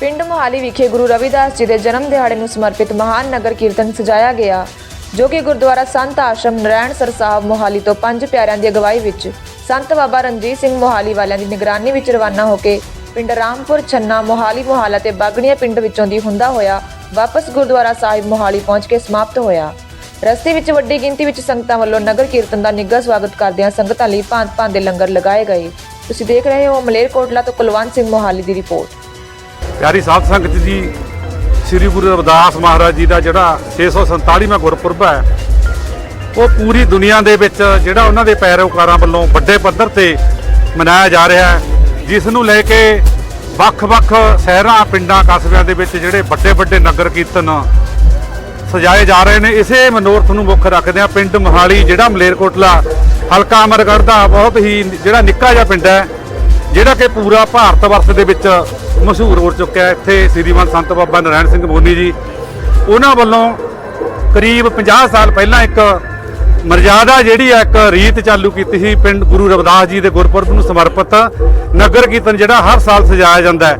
ਪਿੰਡ ਮੋਹਾਲੀ ਵਿਖੇ ਗੁਰੂ ਰਵਿਦਾਸ ਜੀ ਦੇ ਜਨਮ ਦਿਹਾੜੇ ਨੂੰ ਸਮਰਪਿਤ ਮਹਾਨ ਨਗਰ ਕੀਰਤਨ ਸਜਾਇਆ ਗਿਆ, ਜੋ ਕਿ ਗੁਰਦੁਆਰਾ ਸੰਤ ਆਸ਼ਰਮ ਨਰਾਇਣ ਸਰ ਸਾਹਿਬ ਮੋਹਾਲੀ ਤੋਂ ਪੰਜ ਪਿਆਰਿਆਂ ਦੀ ਅਗਵਾਈ ਵਿੱਚ ਸੰਤ ਬਾਬਾ ਰਣਜੀਤ ਸਿੰਘ ਮੋਹਾਲੀ ਵਾਲਿਆਂ ਦੀ ਨਿਗਰਾਨੀ ਵਿੱਚ ਰਵਾਨਾ ਹੋ ਕੇ ਪਿੰਡ ਰਾਮਪੁਰ, ਛੰਨਾ, ਮੋਹਾਲੀ, ਮੋਹਾਲਾ ਤੇ ਬਾਗੜੀਆਂ ਪਿੰਡ ਵਿੱਚੋਂ ਦੀ ਹੁੰਦਾ ਹੋਇਆ ਵਾਪਸ ਗੁਰਦੁਆਰਾ ਸਾਹਿਬ ਮੋਹਾਲੀ ਪਹੁੰਚ ਕੇ ਸਮਾਪਤ ਹੋਇਆ। ਰਸਤੇ ਵਿੱਚ ਵੱਡੀ ਗਿਣਤੀ ਵਿੱਚ ਸੰਗਤਾਂ ਵੱਲੋਂ ਨਗਰ ਕੀਰਤਨ ਦਾ ਨਿੱਘਾ ਸਵਾਗਤ ਕਰਦਿਆਂ ਸੰਗਤਾਂ ਲਈ ਭਾਂਤ-ਭਾਂਤ ਦੇ ਲੰਗਰ ਲਗਾਏ ਗਏ। ਤੁਸੀਂ ਦੇਖ ਰਹੇ ਹੋ ਮਲੇਰਕੋਟਲਾ ਤੋਂ ਕੁਲਵੰਤ ਸਿੰਘ ਮੋਹਾਲੀ ਦੀ ਰਿਪੋਰਟ। ਪਿਆਰੀ ਸਾਧ ਸੰਗਤ ਜੀ, ਸ੍ਰੀ ਗੁਰੂ ਰਵਿਦਾਸ ਮਹਾਰਾਜ ਜੀ ਦਾ ਜਿਹੜਾ 647ਵਾਂ ਗੁਰਪੁਰਬ ਹੈ, ਉਹ ਪੂਰੀ ਦੁਨੀਆ ਦੇ ਵਿੱਚ ਜਿਹੜਾ ਉਹਨਾਂ ਦੇ ਪੈਰੋਕਾਰਾਂ ਵੱਲੋਂ ਵੱਡੇ ਪੱਧਰ ਤੇ ਮਨਾਇਆ ਜਾ ਰਿਹਾ ਹੈ, ਜਿਸ ਨੂੰ ਲੈ ਕੇ ਵੱਖ-ਵੱਖ ਸ਼ਹਿਰਾਂ, ਪਿੰਡਾਂ, ਕਸਬਿਆਂ ਦੇ ਵਿੱਚ ਜਿਹੜੇ ਵੱਡੇ-ਵੱਡੇ ਨਗਰ ਕੀਰਤਨ ਸਜਾਏ ਜਾ ਰਹੇ ਨੇ। ਇਸੇ ਮਨੋਰਥ ਨੂੰ ਮੁੱਖ ਰੱਖਦੇ ਆ ਪਿੰਡ ਮੋਹਾਲੀ, ਜਿਹੜਾ ਮਲੇਰਕੋਟਲਾ, ਹਲਕਾ ਅਮਰਗੜ੍ਹ ਦਾ ਬਹੁਤ ਹੀ ਜਿਹੜਾ ਨਿੱਕਾ ਜਿਹਾ ਪਿੰਡ ਹੈ, ਜਿਹੜਾ ਕਿ ਪੂਰਾ ਭਾਰਤ ਵਰਸ਼ ਦੇ ਵਿੱਚ ਮਸ਼ਹੂਰ ਹੋ ਚੁੱਕਿਆ ਹੈ ਇੱਥੇ ਸ੍ਰੀਮਾਨ ਸੰਤ ਬਾਬਾ ਨਰਾਇਣ ਸਿੰਘ ਮੋਨੀ ਜੀ। ਉਹਨਾਂ ਵੱਲੋਂ ਕਰੀਬ 50 ਸਾਲ ਪਹਿਲਾਂ ਇੱਕ ਮਰਜ਼ਾਦਾ ਜਿਹੜੀ ਹੈ, ਇੱਕ ਰੀਤ ਚਾਲੂ ਕੀਤੀ ਸੀ ਪਿੰਡ ਗੁਰੂ ਰਵਿਦਾਸ ਜੀ ਦੇ ਗੁਰਪੁਰਬ ਨੂੰ ਸਮਰਪਿਤ ਨਗਰ ਕੀਰਤਨ ਜਿਹੜਾ ਹਰ ਸਾਲ ਸਜਾਇਆ ਜਾਂਦਾ ਹੈ।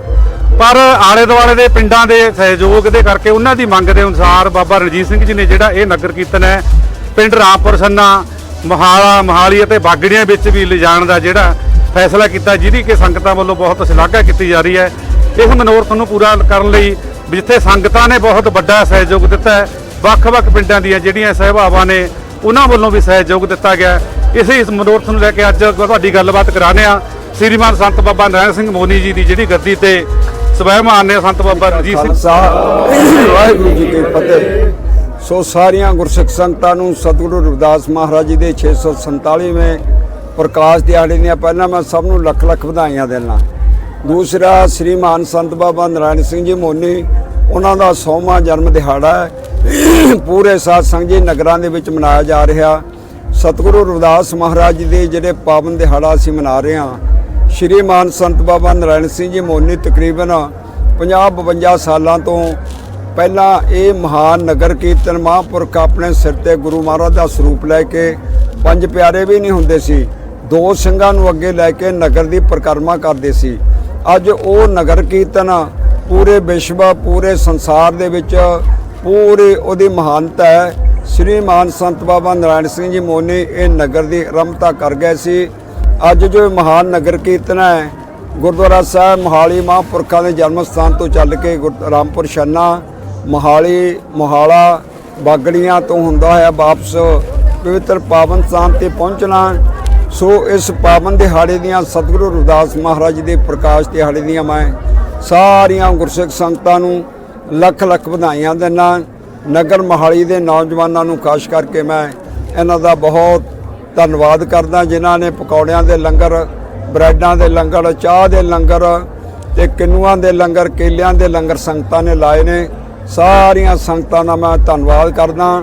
ਪਰ ਆਲੇ ਦੁਆਲੇ ਦੇ ਪਿੰਡਾਂ ਦੇ ਸਹਿਯੋਗ ਦੇ ਕਰਕੇ ਉਹਨਾਂ ਦੀ ਮੰਗ ਦੇ ਅਨੁਸਾਰ ਬਾਬਾ ਰਣਜੀਤ ਸਿੰਘ ਜੀ ਨੇ ਜਿਹੜਾ ਇਹ ਨਗਰ ਕੀਰਤਨ ਹੈ, ਪਿੰਡ ਰਾਮਪੁਰ ਸੰਨਾ, ਮਹਾਲਾ, ਮਹਾਲੀ ਅਤੇ ਬਾਗੜੀਆਂ ਵਿੱਚ ਵੀ ਲਿਜਾਣ ਦਾ ਜਿਹੜਾ ਫੈਸਲਾ ਕੀਤਾ, ਜਿਹਦੀ ਕਿ ਸੰਗਤਾਂ ਵੱਲੋਂ ਬਹੁਤ ਸ਼ਲਾਘਾ ਕੀਤੀ ਜਾ ਰਹੀ ਹੈ। ਇਸ ਮਨੋਰਥ ਨੂੰ ਪੂਰਾ ਕਰਨ ਲਈ ਜਿੱਥੇ ਸੰਗਤਾਂ ਨੇ ਬਹੁਤ ਵੱਡਾ ਸਹਿਯੋਗ ਦਿੱਤਾ ਹੈ ਵੱਖ-ਵੱਖ ਪਿੰਡਾਂ ਦੀਆਂ ਜਿਹੜੀਆਂ ਸਹਿਬਾਵਾਂ ਨੇ ਉਹਨਾਂ ਵੱਲੋਂ ਵੀ ਸਹਿਯੋਗ ਦਿੱਤਾ ਗਿਆ। ਇਸੇ ਇਸ ਮਨੋਰਥ ਨੂੰ ਲੈ ਕੇ ਅੱਜ ਤੁਹਾਡੀ ਗੱਲਬਾਤ ਕਰਾਣੇ ਆ ਸ੍ਰੀਮਾਨ ਸੰਤ ਬਾਬਾ ਨਾਰਾਇਣ ਸਿੰਘ ਮੋਨੀ ਜੀ ਦੀ ਜਿਹੜੀ ਗੱਦੀ ਤੇ ਸਵੈਮਾਨ ਨੇ ਸੰਤ ਬਾਬਾ ਰਣਜੀਤ ਸਿੰਘ ਖਾਲਸਾ। ਵਾਹਿਗੁਰੂ ਜੀ ਕੀ ਫਤਿਹ। ਸੋ ਸਾਰੀਆਂ ਗੁਰਸਿੱਖ ਸੰਗਤਾਂ ਨੂੰ ਸਤਿਗੁਰੂ ਰਵਿਦਾਸ ਮਹਾਰਾਜ ਜੀ ਦੇ 647ਵੇਂ ਪ੍ਰਕਾਸ਼ ਦਿਹਾੜੇ ਦੀਆਂ ਪਹਿਲਾਂ ਮੈਂ ਸਭ ਨੂੰ ਲੱਖ ਲੱਖ ਵਧਾਈਆਂ ਦੇਣਾ ਦੂਸਰਾ ਸ੍ਰੀਮਾਨ ਸੰਤ ਬਾਬਾ ਨਾਰਾਇਣ ਸਿੰਘ ਜੀ ਮੋਨੀ, ਉਹਨਾਂ ਦਾ 100ਵਾਂ ਜਨਮ ਦਿਹਾੜਾ ਹੈ। ਪੂਰੇ ਸਾਧ ਸੰਗਤ ਜੀ ਨਗਰਾਂ ਦੇ ਵਿੱਚ ਮਨਾਇਆ ਜਾ ਰਿਹਾ। ਸਤਿਗੁਰੂ ਰਵਿਦਾਸ ਮਹਾਰਾਜ ਜੀ ਦੇ ਜਿਹੜੇ ਪਾਵਨ ਦਿਹਾੜਾ ਅਸੀਂ ਮਨਾ ਰਹੇ ਹਾਂ। ਸ਼੍ਰੀਮਾਨ ਸੰਤ ਬਾਬਾ ਨਾਰਾਇਣ ਸਿੰਘ ਜੀ ਮੋਨੀ ਤਕਰੀਬਨ 50 52 ਸਾਲਾਂ ਤੋਂ ਪਹਿਲਾਂ ਇਹ ਮਹਾਨ ਨਗਰ ਕੀਰਤਨ ਮਹਾਂਪੁਰਖ ਆਪਣੇ ਸਿਰ ਤੇ ਗੁਰੂ ਮਹਾਰਾਜ ਦਾ ਸਰੂਪ ਲੈ ਕੇ ਪੰਜ ਪਿਆਰੇ ਵੀ ਨਹੀਂ ਹੁੰਦੇ ਸੀ। ਦੋ ਸਿੰਘਾਂ ਨੂੰ ਅੱਗੇ ਲੈ ਕੇ ਨਗਰ ਦੀ ਪਰਿਕਰਮਾ ਕਰਦੇ ਸੀ। ਅੱਜ ਉਹ ਨਗਰ ਕੀਰਤਨ ਪੂਰੇ ਵਿਸ਼ਵ, ਪੂਰੇ ਸੰਸਾਰ ਦੇ ਵਿੱਚ ਪੂਰੇ ਉਹਦੀ ਮਹਾਨਤਾ ਹੈ। ਸ਼੍ਰੀ ਮਾਨ ਸੰਤ ਬਾਬਾ ਨਾਰਾਇਣ ਸਿੰਘ ਜੀ ਮੋਨੀ ਇਹ ਨਗਰ ਦੀ ਆਰੰਭਤਾ ਕਰ ਗਏ ਸੀ। ਅੱਜ ਜੋ ਮਹਾਨ ਨਗਰ ਕੀਰਤਨ ਹੈ, ਗੁਰਦੁਆਰਾ ਸਾਹਿਬ ਮੋਹਾਲੀ ਮਹਾਂਪੁਰਖਾਂ ਦੇ ਜਨਮ ਸਥਾਨ ਤੋਂ ਚੱਲ ਕੇ ਗੁਰ- ਰਾਮਪੁਰ ਛੰਨਾ, ਮੋਹਾਲੀ, ਮੋਹਾਲਾ, ਬਾਗੜੀਆਂ ਤੋਂ ਹੁੰਦਾ ਹੋਇਆ ਵਾਪਸ ਪਵਿੱਤਰ ਪਾਵਨ ਸਥਾਨ ਤੇ ਪਹੁੰਚਣਾ ਸੋ ਇਸ ਪਾਵਨ ਦਿਹਾੜੇ ਦੀਆਂ ਸਤਿਗੁਰੂ ਰਵਿਦਾਸ ਮਹਾਰਾਜ ਜੀ ਦੇ ਪ੍ਰਕਾਸ਼ ਦਿਹਾੜੇ ਦੀਆਂ ਮੈਂ ਸਾਰੀਆਂ ਗੁਰਸਿੱਖ ਸੰਗਤਾਂ ਨੂੰ ਲੱਖ ਲੱਖ ਵਧਾਈਆਂ ਦਿੰਦਾ, ਨਗਰ ਮੋਹਾਲੀ ਦੇ ਨੌਜਵਾਨਾਂ ਨੂੰ ਖਾਸ ਕਰਕੇ ਮੈਂ ਇਹਨਾਂ ਦਾ ਬਹੁਤ ਧੰਨਵਾਦ ਕਰਦਾ, ਜਿਨ੍ਹਾਂ ਨੇ ਪਕੌੜਿਆਂ ਦੇ ਲੰਗਰ, ਬ੍ਰੈਡਾਂ ਦੇ ਲੰਗਰ, ਚਾਹ ਦੇ ਲੰਗਰ ਤੇ ਕਿੰਨੂਆਂ ਦੇ ਲੰਗਰ, ਕੇਲਿਆਂ ਦੇ ਲੰਗਰ ਸੰਗਤਾਂ ਨੇ ਲਾਏ ਨੇ। ਸਾਰੀਆਂ ਸੰਗਤਾਂ ਦਾ ਮੈਂ ਧੰਨਵਾਦ ਕਰਦਾ।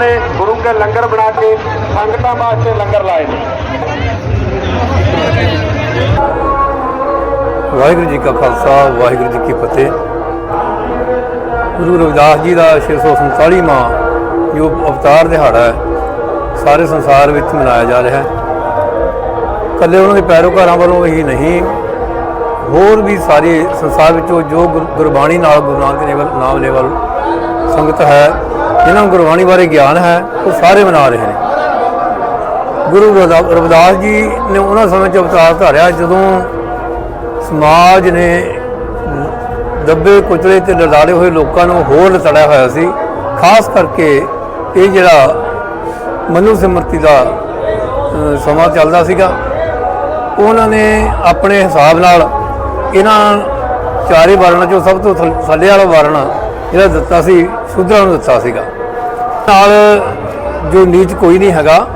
ਨੇ ਗੁਰੂ ਕੇ ਲੰਗਰ ਬਣਾ ਕੇ ਸੰਗਤਾਂ ਵਾਸਤੇ ਲੰਗਰ ਲਾਏ ਨੇ। ਵਾਹਿਗੁਰੂ ਜੀ ਕਾ ਖਾਲਸਾ, ਵਾਹਿਗੁਰੂ ਜੀ ਕੀ ਫਤਿਹ। ਗੁਰੂ ਰਵਿਦਾਸ ਜੀ ਦਾ 647ਵਾਂ ਜੋ ਅਵਤਾਰ ਦਿਹਾੜਾ ਹੈ, ਸਾਰੇ ਸੰਸਾਰ ਵਿੱਚ ਮਨਾਇਆ ਜਾ ਰਿਹਾ ਹੈ। ਕੱਲੇ ਉਹਨਾਂ ਦੇ ਪੈਰੋਕਾਰਾਂ ਵੱਲੋਂ ਹੀ ਨਹੀਂ, ਹੋਰ ਵੀ ਸਾਰੇ ਸੰਸਾਰ ਵਿੱਚੋਂ ਜੋ ਗੁਰ- ਗੁਰਬਾਣੀ ਨਾਲ ਗੁਰੂ ਨਾਨਕ ਦੇਵ ਨਾਮ ਲੈਵਲ ਸੰਗਤ ਹੈ ਜਿਨ੍ਹਾਂ ਨੂੰ ਗੁਰਬਾਣੀ ਬਾਰੇ ਗਿਆਨ ਹੈ, ਉਹ ਸਾਰੇ ਮਨਾ ਰਹੇ ਨੇ। ਗੁਰੂ ਰਵਿਦਾਸ ਜੀ ਨੇ ਉਹਨਾਂ ਸਮੇਂ 'ਚ ਅਵਤਾਰ ਧਾਰਿਆ, ਜਦੋਂ ਸਮਾਜ ਨੇ ਦੱਬੇ ਕੁਚਲੇ ਤੇ ਲੜਾੜੇ ਹੋਏ ਲੋਕਾਂ ਨੂੰ ਹੋਰ ਲਤੜਿਆ ਹੋਇਆ ਸੀ, ਖਾਸ ਕਰਕੇ ਇਹ ਜਿਹੜਾ ਮਨੂ ਸਿਮਰਤੀ ਦਾ ਸਮਾਂ ਚੱਲਦਾ ਸੀਗਾ, ਉਹਨਾਂ ਨੇ ਆਪਣੇ ਹਿਸਾਬ ਨਾਲ ਇਹਨਾਂ ਚਾਰੇ ਵਰਨਾਂ ਚੋਂ ਸਭ ਤੋਂ ਥੱਲ- ਥੱਲੇ ਵਾਲਾ ਵਰਣ ਜਿਹੜਾ ਦਿੱਤਾ ਸੀ ਸ਼ੂਦਰਾਂ ਨੂੰ ਦਿੱਤਾ ਸੀਗਾ। ਨਾਲ ਜੋ ਨੀਚ ਕੋਈ ਨਹੀਂ ਹੈਗਾ,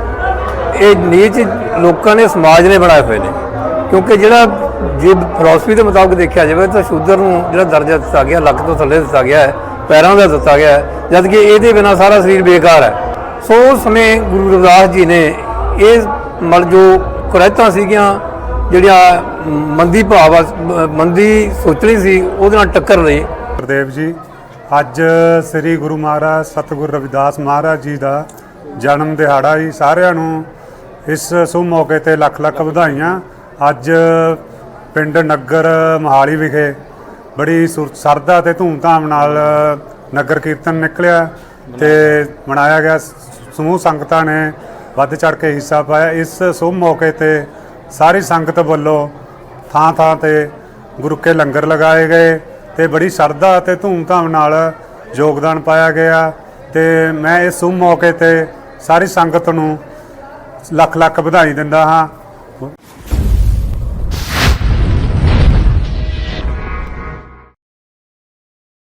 ਇਹ ਨੀਚ ਲੋਕਾਂ ਨੇ, ਸਮਾਜ ਨੇ ਬਣਾਏ ਹੋਏ ਨੇ। ਕਿਉਂਕਿ ਜਿਹੜਾ ਜੇ ਫਿਲਾਸਫੀ ਦੇ ਮੁਤਾਬਕ ਦੇਖਿਆ ਜਾਵੇ ਤਾਂ ਸ਼ੂਦਰ ਨੂੰ ਜਿਹੜਾ ਦਰਜਾ ਦਿੱਤਾ ਗਿਆ, ਲੱਕ ਤੋਂ ਥੱਲੇ ਦਿੱਤਾ ਗਿਆ ਹੈ, ਪੈਰਾਂ ਦਾ ਦਿੱਤਾ ਗਿਆ ਹੈ ਜਦ ਕਿ ਇਹਦੇ ਬਿਨਾ ਸਾਰਾ ਸਰੀਰ ਬੇਕਾਰ ਹੈ। ਸੋ ਉਸ ਸਮੇਂ ਗੁਰੂ ਰਵਿਦਾਸ ਜੀ ਨੇ ਇਹ ਮਲ, ਜੋ ਕੁਰੈਤਾਂ ਸੀਗੀਆਂ, ਜਿਹੜੀਆਂ ਮੰਦੀ ਭਾਵ ਮੰਦੀ ਸੋਚਣੀ ਸੀ, ਉਹਦੇ ਨਾਲ ਟੱਕਰ ਲਈ। ਗੁਰਦੇਵ ਜੀ ਅੱਜ ਸ੍ਰੀ ਗੁਰੂ ਮਹਾਰਾਜ ਸਤਿਗੁਰ ਰਵਿਦਾਸ ਮਹਾਰਾਜ ਜੀ ਦਾ ਜਨਮ ਦਿਹਾੜਾ ਜੀ ਸਾਰਿਆਂ ਨੂੰ ਇਸ ਸ਼ੁਭ ਮੌਕੇ ਤੇ ਲੱਖ ਲੱਖ ਵਧਾਈਆਂ। ਅੱਜ ਪਿੰਡ ਨਗਰ ਮਹਾਲੀ ਵਿਖੇ ਬੜੀ ਸੁਰ- ਸਰਦਾ ਤੇ ਧੂਮਧਾਮ ਨਾਲ ਨਗਰ ਕੀਰਤਨ ਨਿਕਲਿਆ ਤੇ ਮਨਾਇਆ ਗਿਆ। ਸਮੂਹ ਸੰਗਤਾਂ ਨੇ ਵੱਧ ਚੜ ਕੇ ਹਿੱਸਾ ਪਾਇਆ। ਇਸ ਸ਼ੁਭ ਮੌਕੇ ਤੇ ਸਾਰੀ ਸੰਗਤ ਵੱਲੋਂ ਥਾਂ ਥਾਂ ਤੇ ਗੁਰੂ ਕੇ ਲੰਗਰ ਲਗਾਏ ਗਏ। ਤੇ ਬੜੀ ਸ਼ਰਧਾ ਅਤੇ ਧੂਮਧਾਮ ਨਾਲ ਯੋਗਦਾਨ ਪਾਇਆ ਗਿਆ ਤੇ ਮੈਂ ਇਸ ਸ਼ੁਭ ਮੌਕੇ ਤੇ ਸਾਰੀ ਸੰਗਤ ਨੂੰ ਲੱਖ ਲੱਖ ਵਧਾਈ ਦਿੰਦਾ ਹਾਂ।